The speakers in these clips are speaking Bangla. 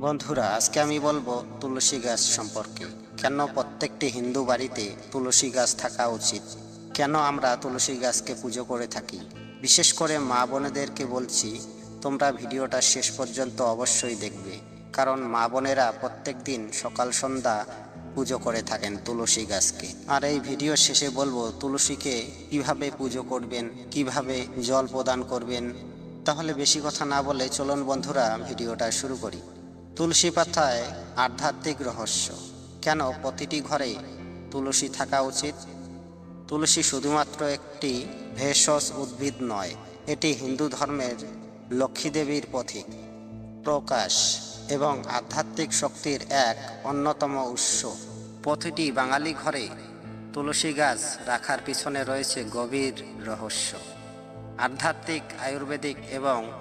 বন্ধুরা, আজকে আমি বলব তুলসী গাছ সম্পর্কে। কেন প্রত্যেকটি হিন্দু বাড়িতে তুলসী গাছ থাকা উচিত? কেন আমরা তুলসী গাছকে পুজো করে থাকি? বিশেষ করে মা বোনেদেরকে বলছি, তোমরা ভিডিওটা শেষ পর্যন্ত অবশ্যই দেখবে। কারণ মা বোনেরা প্রত্যেক দিন সকাল, সন্ধ্যা পুজো করে থাকেন তুলসী গাছকে। আর এই ভিডিও শেষে বলব, তুলসীকে কীভাবে পুজো করবেন, কীভাবে জল প্রদান করবেন, তাহলে বেশি কথা না বলে চলুন বন্ধুরা, ভিডিওটা শুরু করি। তুলসী পাতায় আধ্যাত্মিক রহস্য। কেন প্রতিটি ঘরে তুলসী থাকা উচিত? তুলসী শুধুমাত্র একটি ভেষজ উদ্ভিদ নয়, এটি হিন্দু ধর্মের লক্ষ্মী দেবীর প্রতীক প্রকাশ এবং আধ্যাত্মিক শক্তির এক অন্যতম উৎস। প্রতিটি বাঙালি ঘরে তুলসী গাছ রাখার পিছনে রয়েছে গভীর রহস্য। আধ্যাত্মিক, আয়ুর্বেদিক এবং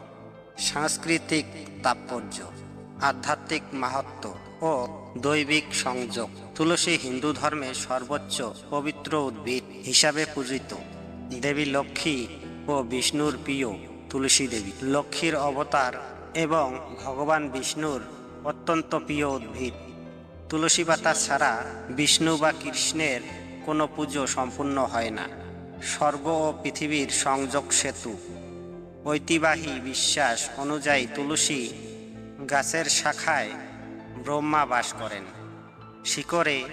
সাংস্কৃতিক তাৎপর্য। আধ্যাত্মিক মাহাত্ম ও দৈবিক সংযোগ তুলসী হিন্দু ধর্মে সর্বোচ্চ পবিত্র উদ্ভিদ হিসাবে পূজিত। দেবী লক্ষ্মী ও বিষ্ণুর প্রিয় তুলসী দেবী। লক্ষ্মীর অবতার এবং ভগবান বিষ্ণুর অত্যন্ত প্রিয় উদ্ভিদ। তুলসী পাতা ছাড়া বিষ্ণু বা কৃষ্ণের কোনো পুজো সম্পূর্ণ হয় না। স্বর্গ ও পৃথিবীর সংযোগ সেতু। ঐতিবাহী বিশ্বাস অনুযায়ী তুলসী গাছের শাখায় ব্রহ্মা বাস করেন। শিকড়ে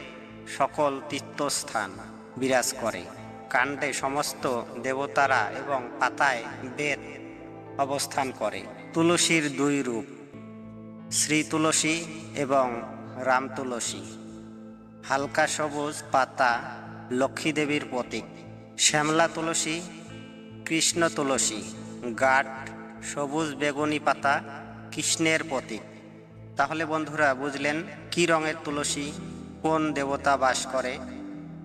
সকল তীর্থস্থান বিরাজ করে। কাণ্ডে সমস্ত দেবতারা এবং পাতায় বেদ অবস্থান করে। তুলসীর দুই রূপ, শ্রী তুলসী এবং রাম তুলসী। হালকা সবুজ পাতা লক্ষ্মী দেবীর প্রতীক। শ্যামলা তুলসী, কৃষ্ণ তুলসী। গাঢ় সবুজ বেগুনি পাতা কৃষ্ণের প্রতীক তাহলে বন্ধুরা বুঝলেন কি রঙের তুলসী, কোন দেবতা বাস করে?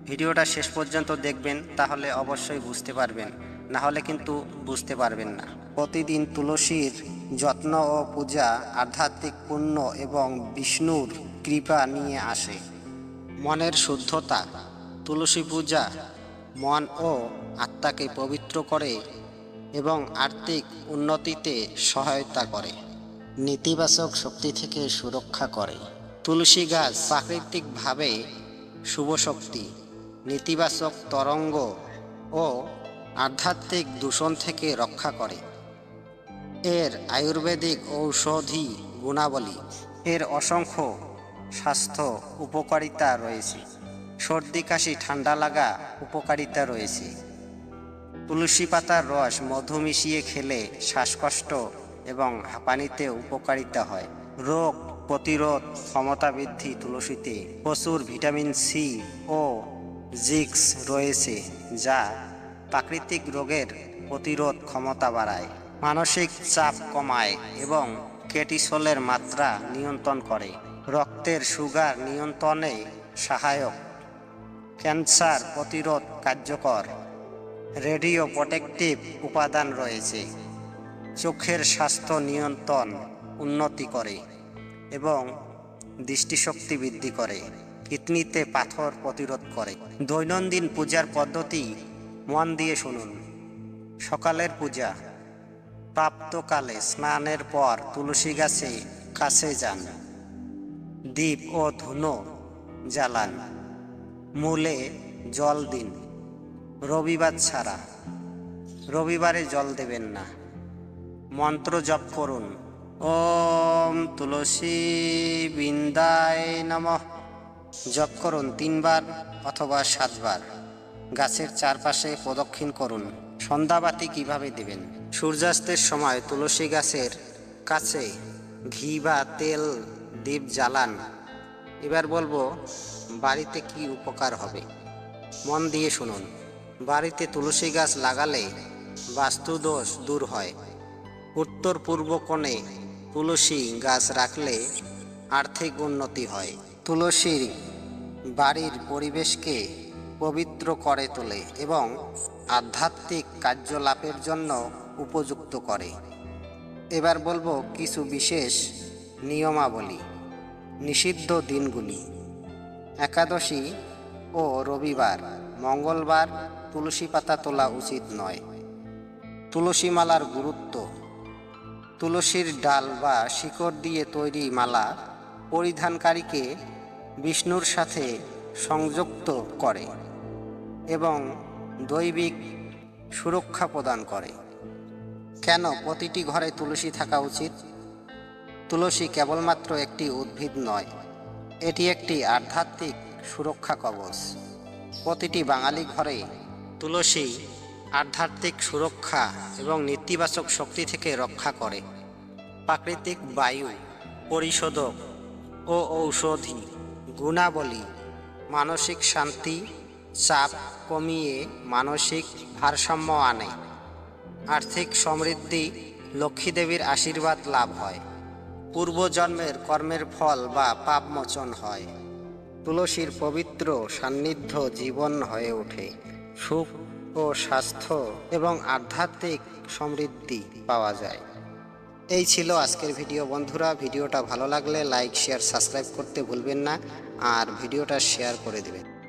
ভিডিওটা শেষ পর্যন্ত দেখবেন, তাহলে অবশ্যই বুঝতে পারবেন। না হলে কিন্তু বুঝতে পারবেন না। প্রতিদিন তুলসীর যত্ন ও পূজা আধ্যাত্মিক পুণ্য এবং বিষ্ণুর কৃপা নিয়ে আসে। মনের শুদ্ধতা, তুলসী পূজা মন ও আত্মাকে পবিত্র করে এবং আর্থিক উন্নতিতে সহায়তা করে। নেতিবাচক শক্তি থেকে সুরক্ষা করে। তুলসী গাছ প্রাকৃতিকভাবে শুভ শক্তি, নেতিবাচক তরঙ্গ ও আধ্যাত্মিক দূষণ থেকে রক্ষা করে। এর আয়ুর্বেদিক ঔষধি গুণাবলী, এর অসংখ্য স্বাস্থ্য উপকারিতা রয়েছে। সর্দি, কাশি, ঠান্ডা লাগা উপকারিতা রয়েছে। তুলসী পাতার রস মধু মিশিয়ে খেলে শ্বাসকষ্ট এবং হাঁপানিতে উপকারিতা হয়। রোগ প্রতিরোধ ক্ষমতা বৃদ্ধি তুলসীতে প্রচুর ভিটামিন সি ও জিক্স রয়েছে, যা প্রাকৃতিক রোগের প্রতিরোধ ক্ষমতা বাড়ায়, মানসিক চাপ কমায় এবং কেটিসলের মাত্রা নিয়ন্ত্রণ করে। রক্তের সুগার নিয়ন্ত্রণে সহায়ক। ক্যান্সার প্রতিরোধ কার্যকর। রেডিও প্রোটেকটিভ উপাদান রয়েছে। চোখের স্বাস্থ্য নিয়ন্ত্রণ উন্নতি করে এবং দৃষ্টিশক্তি বৃদ্ধি করে, কিডনিতে পাথর প্রতিরোধ করে। দৈনন্দিন পূজার পদ্ধতি মন দিয়ে শুনুন। সকালের পূজা, প্রাপ্তকালে স্নানের পর তুলসী গাছে কাছে যান। দ্বীপ ও ধুনো জ্বালান। মূলে জল দিন। রবিবার ছাড়া। রবিবারে জল দেবেন না। মন্ত্র জপ করুন। ওম তুলসী বৃন্দায় নমঃ। জপ করুন তিনবার অথবা সাতবার। গাছের চারপাশে প্রদক্ষিণ করুন। সন্ধ্যাবাতি কীভাবে দেবেন? সূর্যাস্তের সময় তুলসী গাছের কাছে ঘি বা তেল দ্বীপ জ্বালান। এবার বলব, বাড়িতে কি উপকার হবে? মন দিয়ে শুনুন। বাড়িতে তুলসী গাছ লাগালে বাস্তুদোষ দূর হয়। উত্তর পূর্ব কোণে তুলসী গাছ রাখলে আর্থিক উন্নতি হয়। তুলসীর বাড়ির পরিবেশকে পবিত্র করে তোলে এবং আধ্যাত্মিক কার্যলাপের জন্য উপযুক্ত করে। এবার বলব কিছু বিশেষ নিয়মাবলী। নিষিদ্ধ দিনগুলি। একাদশী ও রবিবার, মঙ্গলবার তুলসী পাতা তোলা উচিত নয়। তুলসী মালার গুরুত্ব তুলসীর ডাল বা শিকড় দিয়ে তৈরি মালা পরিধানকারীকে বিষ্ণুর সাথে সংযুক্ত করে এবং দৈবিক সুরক্ষা প্রদান করে। কেন প্রতিটি ঘরে তুলসী থাকা উচিত? তুলসী কেবলমাত্র একটি উদ্ভিদ নয়, এটি একটি আধ্যাত্মিক সুরক্ষা কবচ। প্রতিটি বাঙালি ঘরে তুলসী আধ্যাত্মিক সুরক্ষা এবং নেতিবাচক শক্তি থেকে রক্ষা করে। প্রাকৃতিক বায়ু পরিশোধক ও ঔষধি গুণাবলী মানসিক শান্তি, চাপ কমিয়ে মানসিক ভারসাম্য আনে। আর্থিক সমৃদ্ধি লক্ষ্মীদেবীর আশীর্বাদ লাভ হয়। পূর্বজন্মের কর্মের ফল বা পাপমোচন হয়। তুলসীর পবিত্র সান্নিধ্য জীবন হয়ে ওঠে। সুখ ও স্বাস্থ্য এবং আধ্যাত্মিক সমৃদ্ধি পাওয়া যায়। এই ছিল আজকের ভিডিও বন্ধুরা। ভিডিওটা ভালো লাগলে লাইক, শেয়ার, সাবস্ক্রাইব করতে ভুলবেন না। আর ভিডিওটা শেয়ার করে দেবেন।